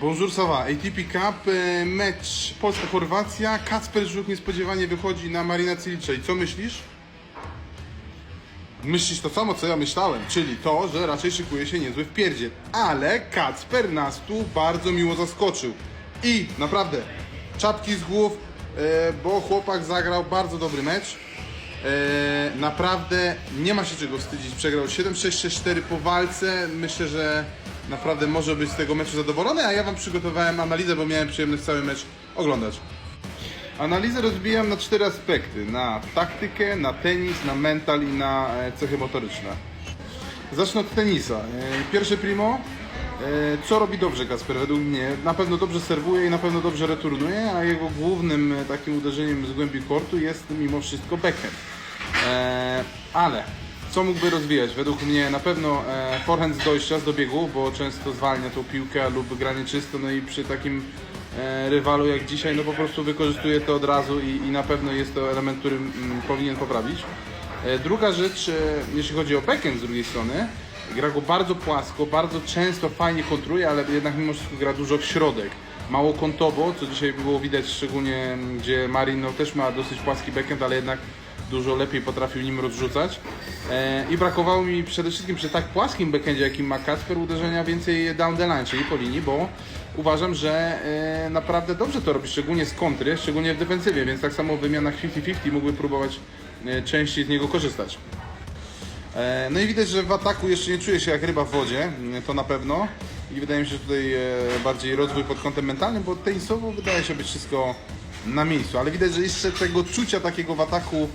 Bonjour Sawa, ATP Cup, e, mecz Polska-Chorwacja, Kacper Żuk niespodziewanie wychodzi na Marina Cilicza i co myślisz? Myślisz to samo, co ja myślałem, czyli to, że raczej szykuje się niezły wpierdziel. Ale Kacper nas tu bardzo miło zaskoczył. I naprawdę, czapki z głów, e, bo chłopak zagrał bardzo dobry mecz. E, naprawdę nie ma się czego wstydzić. Przegrał 7-6-6-4 po walce. Myślę, że naprawdę może być z tego meczu zadowolony, a ja Wam przygotowałem analizę, bo miałem przyjemność cały mecz oglądać. Analizę rozbijam na cztery aspekty. Na taktykę, na tenis, na mental i na e, cechy motoryczne. Zacznę od tenisa. E, Pierwsze primo. E, Co robi dobrze Kasper według mnie? Na pewno dobrze serwuje i na pewno dobrze returnuje, a jego głównym takim uderzeniem z głębi kortu jest mimo wszystko backhand. Ale co mógłby rozwijać? Według mnie na pewno e, forehand z dojścia, z dobiegu, bo często zwalnia tą piłkę lub granie czysto, no i przy takim e, rywalu jak dzisiaj, no po prostu wykorzystuje to od razu i, i na pewno jest to element, który mm, powinien poprawić. E, Druga rzecz, e, jeśli chodzi o backhand z drugiej strony, gra go bardzo płasko, bardzo często fajnie kontruje, ale jednak mimo wszystko gra dużo w środek. Mało kątowo, co dzisiaj było widać szczególnie, m, gdzie Marin no, też ma dosyć płaski backhand, ale jednak dużo lepiej potrafił nim rozrzucać. E, I brakowało mi przede wszystkim przy tak płaskim backhandzie, jakim ma Kacper, uderzenia więcej down the line, czyli po linii, bo uważam, że e, naprawdę dobrze to robi, szczególnie z kontry, szczególnie w defensywie, więc tak samo w wymianach 50-50 mógłby próbować e, częściej z niego korzystać. No i widać, że w ataku jeszcze nie czuje się jak ryba w wodzie, to na pewno. I wydaje mi się, że tutaj bardziej rozwój pod kątem mentalnym, bo tenisowo wydaje się być wszystko na miejscu. Ale widać, że jeszcze tego czucia takiego w ataku,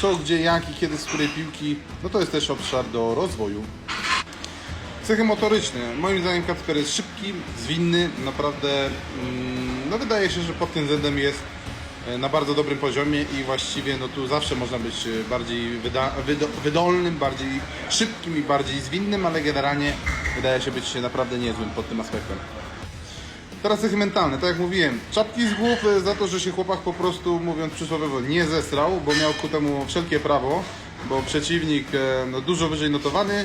co, gdzie, jak i kiedy z której piłki, no to jest też obszar do rozwoju. Cechy motoryczne. Moim zdaniem Kacper jest szybki, zwinny, naprawdę mm, no wydaje się, że pod tym względem jest e, na bardzo dobrym poziomie i właściwie no tu zawsze można być e, bardziej wyda, wydo, wydolnym, bardziej szybkim i bardziej zwinnym, ale generalnie wydaje się być naprawdę niezłym pod tym aspektem. Teraz cechy mentalne, tak jak mówiłem, czapki z głów e, za to, że się chłopak po prostu, mówiąc przysłowiowo, nie zesrał, bo miał ku temu wszelkie prawo, bo przeciwnik e, no, dużo wyżej notowany,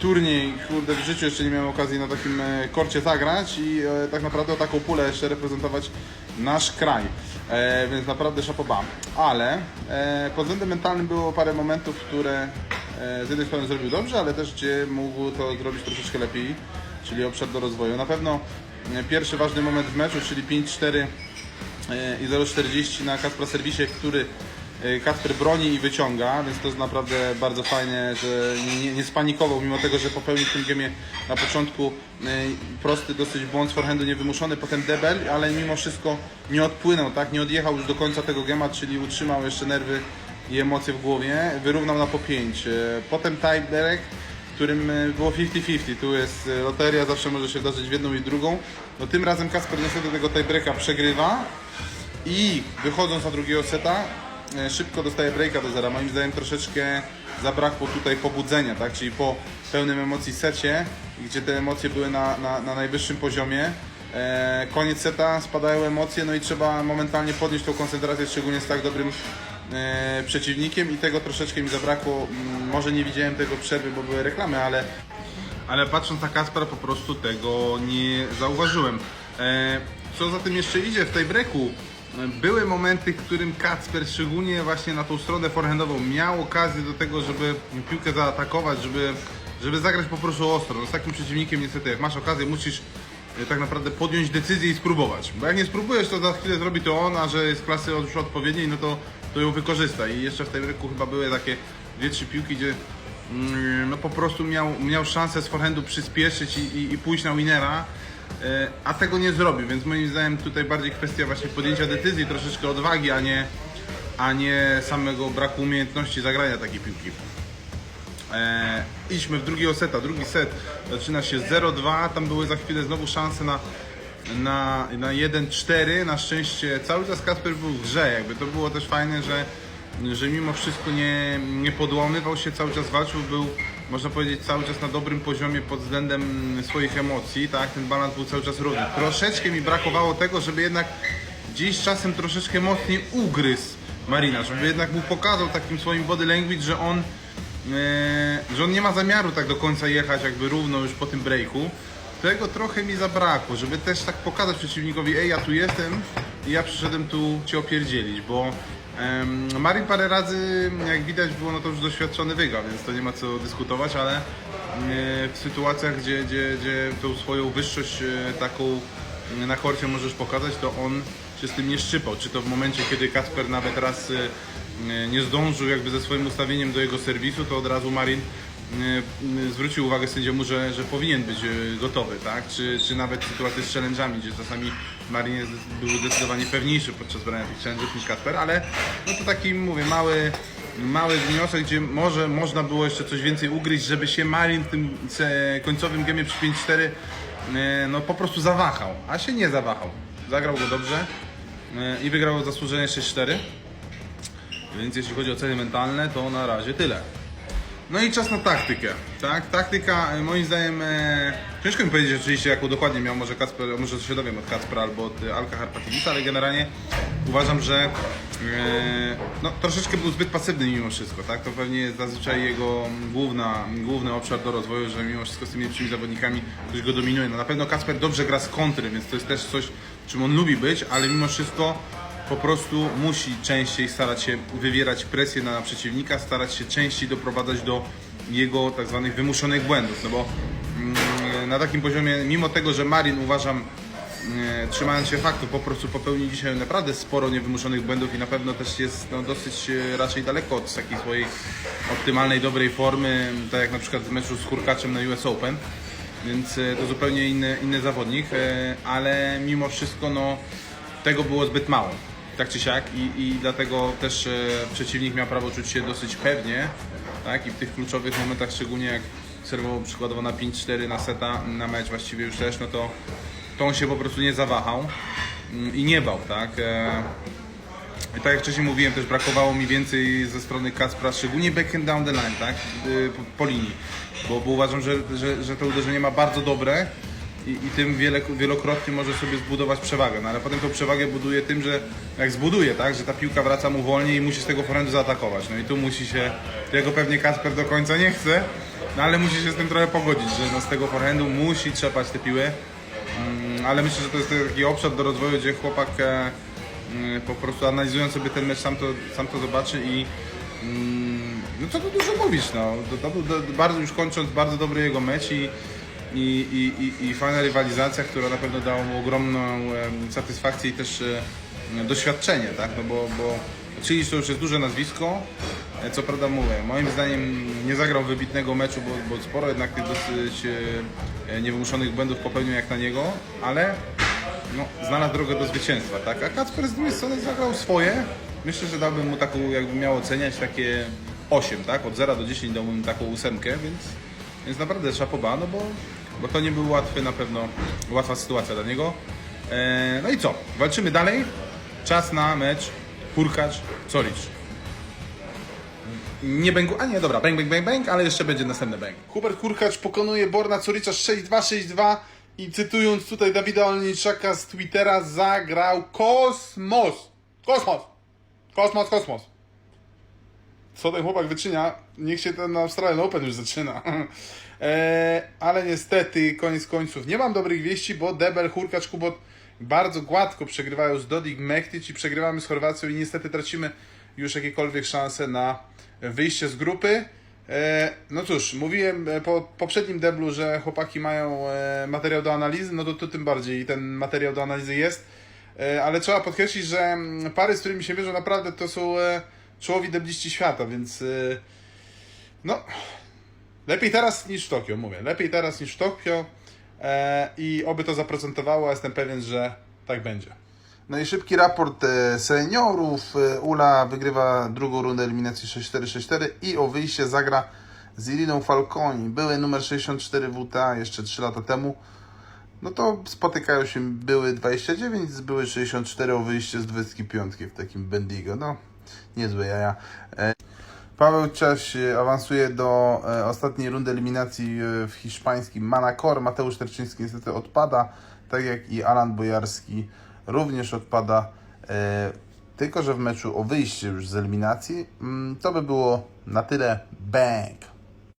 turniej, kurde, w życiu jeszcze nie miałem okazji na takim e, korcie zagrać i e, tak naprawdę o taką pulę jeszcze reprezentować nasz kraj, e, więc naprawdę szapoba. Ale e, pod względem mentalnym było parę momentów, które z jednej strony zrobił dobrze, ale też gdzie mógł to zrobić troszeczkę lepiej, czyli obszar do rozwoju. Na pewno pierwszy ważny moment w meczu, czyli 5-4 e, i 0,40 na Kacpra serwisie, który e, Kacper broni i wyciąga, więc to jest naprawdę bardzo fajne, że nie, nie spanikował, mimo tego, że popełnił w tym gemie na początku e, prosty dosyć błąd z forehandu niewymuszony, potem debel, ale mimo wszystko nie odpłynął, tak, nie odjechał już do końca tego gema, czyli utrzymał jeszcze nerwy i emocje w głowie, wyrównał na po 5. E, Potem tiebreak, którym e, było 50-50. Tu jest e, loteria, zawsze może się zdarzyć w jedną i drugą. No tym razem Kasper niestety tego tiebreaka przegrywa i wychodząc na drugiego seta e, szybko dostaje breaka do zera. Moim zdaniem troszeczkę zabrakło tutaj pobudzenia, tak? Czyli po pełnym emocji secie, gdzie te emocje były na, na, na najwyższym poziomie. Koniec seta, spadają emocje, no i trzeba momentalnie podnieść tą koncentrację, szczególnie z tak dobrym przeciwnikiem i tego troszeczkę mi zabrakło. Mm, Może nie widziałem tego przerwy, bo były reklamy, ale ale patrząc na Kaspera po prostu tego nie zauważyłem. E, co za tym jeszcze idzie w tej breaku? Były momenty, w którym Kacper, szczególnie właśnie na tą stronę forehandową, miał okazję do tego, żeby piłkę zaatakować, żeby, żeby zagrać po prostu ostro. No z takim przeciwnikiem niestety, jak masz okazję, musisz e, tak naprawdę podjąć decyzję i spróbować. Bo jak nie spróbujesz, to za chwilę zrobi to on, a że jest klasy już odpowiedniej, no to, to ją wykorzysta. I jeszcze w tej breaku chyba były takie dwie, trzy piłki, gdzie Mm, no po prostu miał, miał szansę z forehandu przyspieszyć i, i, i pójść na winera, e, a tego nie zrobił, więc moim zdaniem tutaj bardziej kwestia właśnie podjęcia decyzji, troszeczkę odwagi, a nie, a nie samego braku umiejętności zagrania takiej piłki. E, idźmy w drugiego seta, drugi set zaczyna się 0-2, tam były za chwilę znowu szanse na, na, na 1-4, na szczęście cały czas Kasper był w grze, jakby to było też fajne, że, że mimo wszystko nie, nie podłamywał się, cały czas walczył, był można powiedzieć cały czas na dobrym poziomie pod względem swoich emocji, tak, ten balans był cały czas równy. Troszeczkę mi brakowało tego, żeby jednak gdzieś czasem troszeczkę mocniej ugryzł Marina, żeby jednak mu pokazał takim swoim body language, że on e, że on nie ma zamiaru tak do końca jechać jakby równo już po tym breaku, tego trochę mi zabrakło, żeby też tak pokazać przeciwnikowi, ej, ja tu jestem i ja przyszedłem tu cię opierdzielić, bo Marin parę razy, jak widać, było no to już doświadczony wygrał, więc to nie ma co dyskutować, ale e, w sytuacjach, gdzie, gdzie, gdzie tą swoją wyższość e, taką na korcie możesz pokazać, to on się z tym nie szczypał. Czy to w momencie, kiedy Kasper nawet raz e, nie zdążył jakby ze swoim ustawieniem do jego serwisu, to od razu Marin zwrócił uwagę sędziemu, że, że powinien być e, gotowy, tak? Czy, czy nawet sytuacje z challenge'ami, gdzie czasami Marin był zdecydowanie pewniejszy podczas brania tych challenge'ów niż Kasper, ale no to taki, mówię, mały, mały wniosek, gdzie może można było jeszcze coś więcej ugryźć, żeby się Marin w tym końcowym gemie przy 5-4 e, no po prostu zawahał, a się nie zawahał. Zagrał go dobrze e, i wygrał zasłużenie 6-4. Więc jeśli chodzi o ceny mentalne, to na razie tyle. No i czas na taktykę, tak? Taktyka e, moim zdaniem, e, ciężko mi powiedzieć oczywiście jaką dokładnie miał może Kasper, może się dowiem od Kacpra albo od e, Alka Harpatilisa, ale generalnie uważam, że e, no, troszeczkę był zbyt pasywny mimo wszystko, tak? To pewnie jest zazwyczaj jego główna, główny obszar do rozwoju, że mimo wszystko z tymi lepszymi zawodnikami ktoś go dominuje. No na pewno Kasper dobrze gra z kontry, więc to jest też coś, czym on lubi być, ale mimo wszystko po prostu musi częściej starać się wywierać presję na przeciwnika, starać się częściej doprowadzać do jego tak zwanych wymuszonych błędów, no bo mm, na takim poziomie, mimo tego, że Marin uważam, mm, trzymając się faktu, po prostu popełnił dzisiaj naprawdę sporo niewymuszonych błędów i na pewno też jest no, dosyć e, raczej daleko od takiej swojej optymalnej, dobrej formy, tak jak na przykład w meczu z Hurkaczem na US Open, więc e, to zupełnie inny, inny zawodnik, e, ale mimo wszystko no, tego było zbyt mało, tak czy siak i, i dlatego też e, przeciwnik miał prawo czuć się dosyć pewnie, tak, i w tych kluczowych momentach, szczególnie jak serwował przykładowo na 5-4 na seta, na mecz właściwie już też, no to, to on się po prostu nie zawahał mm, i nie bał, tak. E, i tak jak wcześniej mówiłem, też brakowało mi więcej ze strony Kacpra, szczególnie backhand down the line, tak? Y, Po, po linii. Bo, bo uważam, że, że, że to uderzenie ma bardzo dobre i, i tym wiele, wielokrotnie może sobie zbudować przewagę. No ale potem tą przewagę buduje tym, że jak zbuduje, tak? Że ta piłka wraca mu wolniej i musi z tego forehandu zaatakować. No i tu musi się, tego pewnie Kacper do końca nie chce, no ale musi się z tym trochę pogodzić, że no z tego forehandu musi trzepać te piły. Mm, ale myślę, że to jest taki obszar do rozwoju, gdzie chłopak e, mm, po prostu analizując sobie ten mecz sam to, sam to zobaczy i mm, no co tu dużo mówić, no. To, to do, bardzo, już kończąc, bardzo dobry jego mecz i, i, i, i, fajna rywalizacja, która na pewno dała mu ogromną satysfakcję i też doświadczenie, tak, no bo, bo Czyliś to już jest duże nazwisko, e, co prawda mówię, moim zdaniem nie zagrał wybitnego meczu, bo, bo sporo jednak tych dosyć e, niewymuszonych błędów popełnił jak na niego, ale no, znalazł drogę do zwycięstwa, tak? A Kacper z drugiej strony zagrał swoje. Myślę, że dałbym mu taką, jakbym miał oceniać, takie 8, tak? Od 0 do 10 dałbym taką ósemkę, więc, więc naprawdę szapoba, no bo, bo to nie był łatwy na pewno, łatwa sytuacja dla niego. E, no i co? Walczymy dalej. Czas na mecz Hurkacz, Colicz. Nie bęgu, a nie, dobra, bang, bang, bang, bang, ale jeszcze będzie następny bang. Hubert Hurkacz pokonuje Borna Coricza 6-2, 6-2 i cytując tutaj Dawida Olniczaka z Twittera, zagrał kosmos. Kosmos! Kosmos, kosmos. Co ten chłopak wyczynia? Niech się ten Australian Open już zaczyna. e, ale niestety, koniec końców, nie mam dobrych wieści, bo Debel, Hurkacz, Kubot bardzo gładko przegrywają z Dodik Mektic i przegrywamy z Chorwacją i niestety tracimy już jakiekolwiek szanse na wyjście z grupy. E, no cóż, mówiłem e, po poprzednim deblu, że chłopaki mają e, materiał do analizy, no to tu tym bardziej ten materiał do analizy jest. Ale trzeba podkreślić, że mm, pary, z którymi się mierzą, naprawdę to są czołowi debliści świata, więc e, no, lepiej teraz niż w Tokio, mówię. Lepiej teraz niż w Tokio e, i oby to zaprocentowało, jestem pewien, że tak będzie. No i szybki raport e, seniorów. E, Ula wygrywa drugą rundę eliminacji 6-4-6-4 i o wyjście zagra z Iriną Falconi. Były numer 64 WTA jeszcze 3 lata temu. No to spotykają się były 29 z były 64 o wyjście z 25 w takim Bendigo. No, niezłe jaja. E, Paweł Ciaś e, awansuje do e, ostatniej rundy eliminacji w hiszpańskim Manacor. Mateusz Terczyński niestety odpada, tak jak i Alan Bojarski również odpada. Tylko, że w meczu o wyjście już z eliminacji mm, to by było na tyle bang.